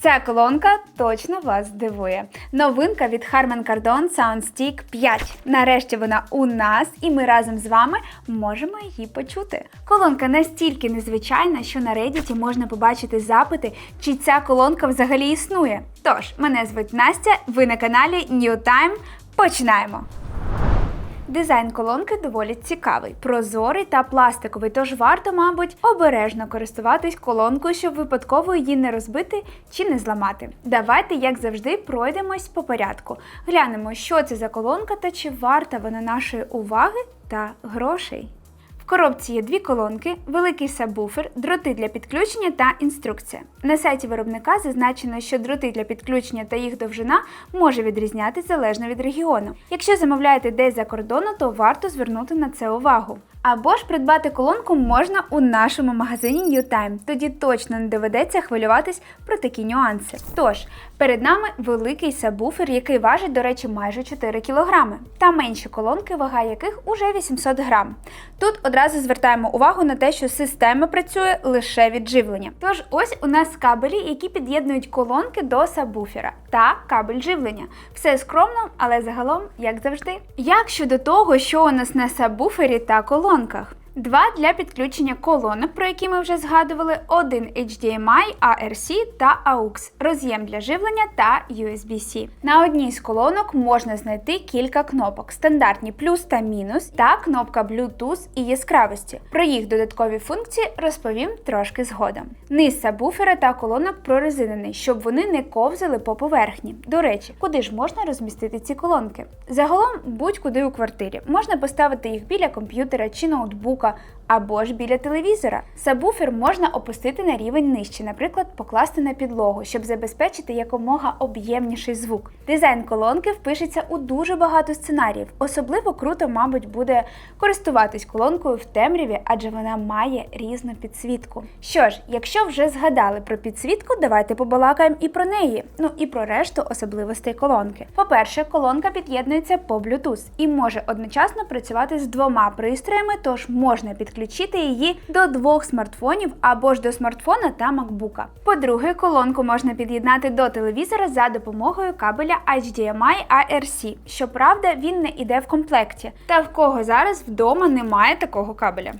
Ця колонка точно вас здивує. Новинка від Harman Kardon Soundstick 5. Нарешті вона у нас, і ми разом з вами можемо її почути. Колонка настільки незвичайна, що на Reddit можна побачити запити, чи ця колонка взагалі існує. Тож, мене звуть Настя, ви на каналі New Time. Починаємо! Дизайн колонки доволі цікавий, прозорий та пластиковий, тож варто, мабуть, обережно користуватись колонкою, щоб випадково її не розбити чи не зламати. Давайте, як завжди, пройдемось по порядку. Глянемо, що це за колонка та чи варта вона нашої уваги та грошей. Коробці є дві колонки, великий сабвуфер, дроти для підключення та інструкція. На сайті виробника зазначено, що дроти для підключення та їх довжина може відрізнятися залежно від регіону. Якщо замовляєте десь за кордону, то варто звернути на це увагу. Або ж придбати колонку можна у нашому магазині New Time, тоді точно не доведеться хвилюватись про такі нюанси. Тож, перед нами великий сабвуфер, який важить, до речі, майже 4 кг, та менші колонки, вага яких уже 800 грам. Тут одразу звертаємо увагу на те, що система працює лише від живлення. Тож ось у нас кабелі, які під'єднують колонки до сабвуфера та кабель живлення. Все скромно, але загалом, як завжди. Як щодо того, що у нас на сабвуфері та колонках? Два для підключення колонок, про які ми вже згадували, один HDMI, ARC та AUX, роз'єм для живлення та USB-C. На одній з колонок можна знайти кілька кнопок: стандартні плюс та мінус, та кнопка Bluetooth і яскравості. Про їх додаткові функції розповім трошки згодом. Низ сабвуфера та колонок прорезинений, щоб вони не ковзали по поверхні. До речі, куди ж можна розмістити ці колонки? Загалом будь-куди у квартирі. Можна поставити їх біля комп'ютера чи ноутбука Фейсбука або ж біля телевізора. Сабвуфер можна опустити на рівень нижче, наприклад, покласти на підлогу, щоб забезпечити якомога об'ємніший звук. Дизайн колонки впишеться у дуже багато сценаріїв. Особливо круто, мабуть, буде користуватись колонкою в темряві, адже вона має різну підсвітку. Що ж, якщо вже згадали про підсвітку, давайте побалакаємо і про неї, ну і про решту особливостей колонки. По-перше, колонка під'єднується по Bluetooth і може одночасно працювати з двома пристроями, тож можна підключити її до двох смартфонів або ж до смартфона та макбука. По-друге, колонку можна під'єднати до телевізора за допомогою кабеля HDMI ARC. Щоправда, він не іде в комплекті. Та в кого зараз вдома немає такого кабеля.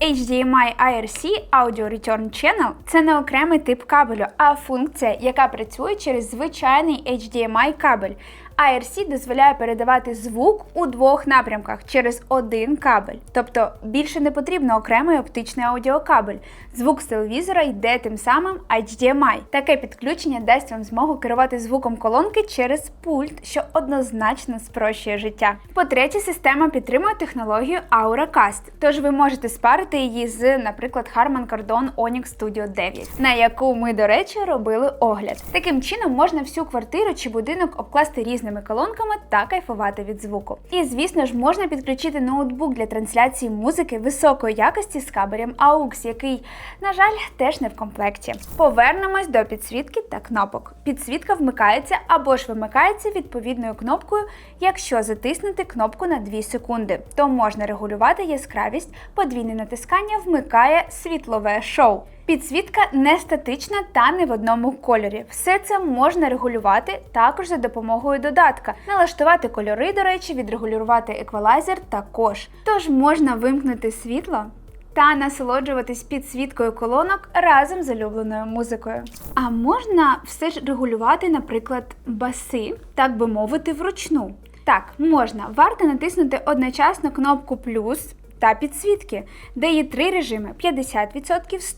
HDMI IRC Audio Return Channel це не окремий тип кабелю, а функція, яка працює через звичайний HDMI кабель. IRC дозволяє передавати звук у двох напрямках через один кабель. Тобто більше не потрібно окремий оптичний аудіокабель. Звук з телевізора йде тим самим HDMI. Таке підключення дасть вам змогу керувати звуком колонки через пульт, що однозначно спрощує життя. По-третє, система підтримує технологію AuraCast, тож ви можете спарити її з, наприклад, Harman Kardon Onyx Studio 9, на яку ми, до речі, робили огляд. Таким чином можна всю квартиру чи будинок обкласти різними колонками та кайфувати від звуку. І звісно ж, можна підключити ноутбук для трансляції музики високої якості з кабелем AUX, який, на жаль, теж не в комплекті. Повернемось до підсвітки та кнопок. Підсвітка вмикається або ж вимикається відповідною кнопкою, якщо затиснути кнопку на 2 секунди, то можна регулювати яскравість, подвійне натискання вмикає світлове шоу. Підсвітка не статична та не в одному кольорі. Все це можна регулювати також за допомогою додатка, налаштувати кольори, до речі, відрегулювати еквалайзер також. Тож можна вимкнути світло та насолоджуватись підсвіткою колонок разом з улюбленою музикою. А можна все ж регулювати, наприклад, баси, так би мовити, вручну. Так, можна. Варто натиснути одночасно кнопку плюс та підсвітки, де є три режими: 50%,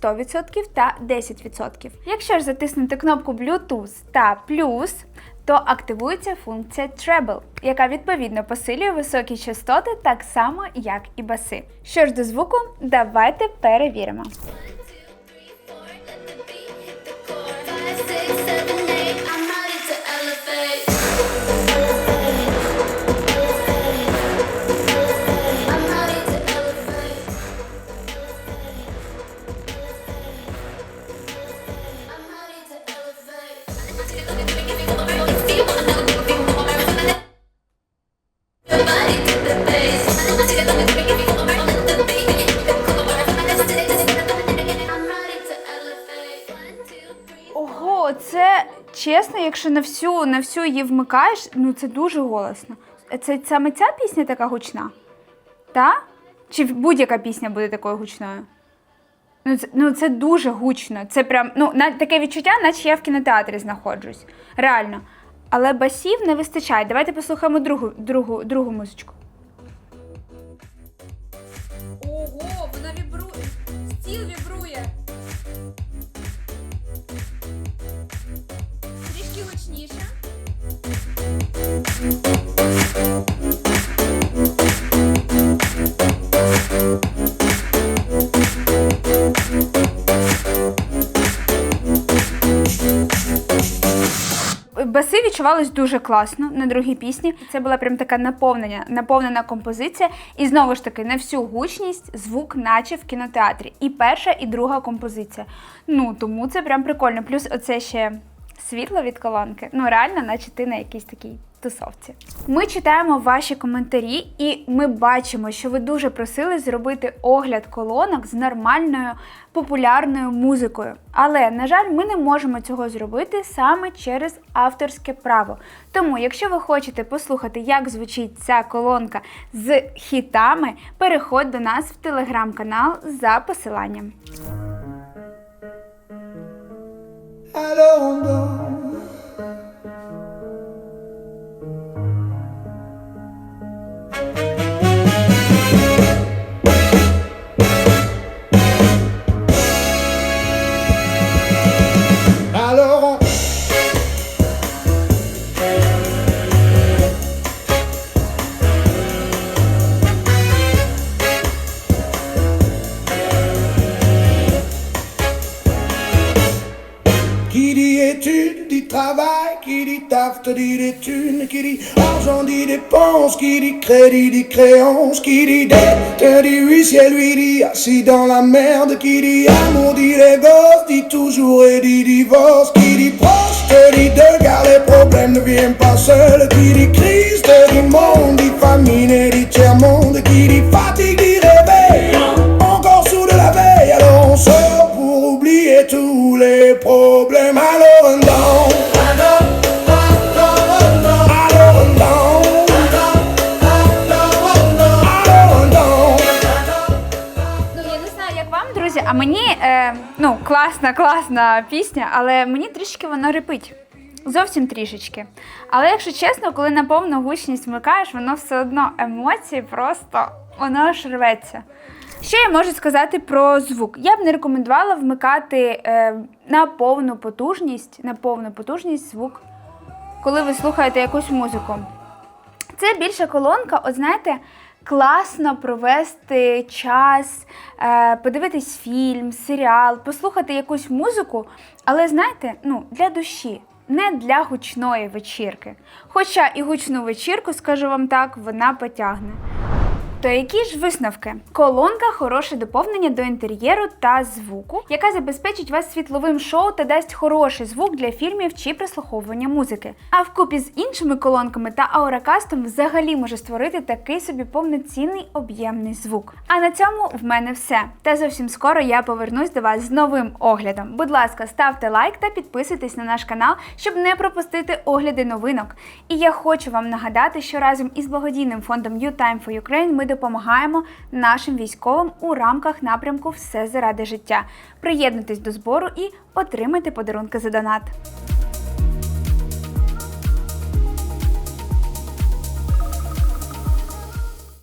100% та 10%. Якщо ж затиснути кнопку Bluetooth та плюс, то активується функція Treble, яка відповідно посилює високі частоти так само, як і баси. Що ж до звуку, давайте перевіримо. Якщо на всю, на всю її вмикаєш, ну це дуже голосно. Це саме ця пісня така гучна? Та? Чи будь-яка пісня буде такою гучною? Ну це, ну, це дуже гучно. Це прям ну, на, таке відчуття, наче я в кінотеатрі знаходжусь. Реально. Але басів не вистачає. Давайте послухаємо другу, другу, другу музичку. Баси дуже класно на другій пісні. Це була прям така наповнення, наповнена композиція. І знову ж таки, на всю гучність звук, наче в кінотеатрі. І перша, і друга композиція. Ну тому це прям прикольно. Плюс оце ще світло від колонки. Ну реально, наче ти на якійсь такій тусовці. Ми читаємо ваші коментарі, і ми бачимо, що ви дуже просили зробити огляд колонок з нормальною популярною музикою. Але, на жаль, ми не можемо цього зробити саме через авторське право. Тому, якщо ви хочете послухати, як звучить ця колонка з хітами, переходь до нас в телеграм-канал за посиланням. I don't know. Dit taf, te dit des thunes, qui dit argent, dit dépenses, qui dit crédit, dit créance, qui dit dette, te dit huissier, lui dit assis dans la merde, qui dit amour, dit les gosses, dit toujours et dit divorce, qui dit proche, te dit deux car les problèmes ne viennent pas seuls, qui dit crise, te dit monde, dit famine et dit tiers-monde, qui dit fatigue, dit réveil, е, ну класна, класна пісня, але мені трішки воно репить. Зовсім трішечки. Але якщо чесно, коли на повну гучність вмикаєш, воно все одно емоції просто воно аж рветься. Що я можу сказати про звук? Я б не рекомендувала вмикати е, на повну потужність, на повну потужність звук, коли ви слухаєте якусь музику. Це більше колонка, от знаєте, класно провести час, е, подивитись фільм, серіал, послухати якусь музику, але знаєте, ну, для душі, не для гучної вечірки. Хоча і гучну вечірку, скажу вам так, вона потягне. То які ж висновки? Колонка хороше доповнення до інтер'єру та звуку, яка забезпечить вас світловим шоу та дасть хороший звук для фільмів чи прослуховування музики. А вкупі з іншими колонками та ауракастом взагалі може створити такий собі повноцінний об'ємний звук. А на цьому в мене все. Та зовсім скоро я повернусь до вас з новим оглядом. Будь ласка, ставте лайк та підписуйтесь на наш канал, щоб не пропустити огляди новинок. І я хочу вам нагадати, що разом із благодійним фондом You Time for Ukraine ми допомагаємо нашим військовим у рамках напрямку Все заради життя. Приєднуйтесь до збору і отримайте подарунки за донат.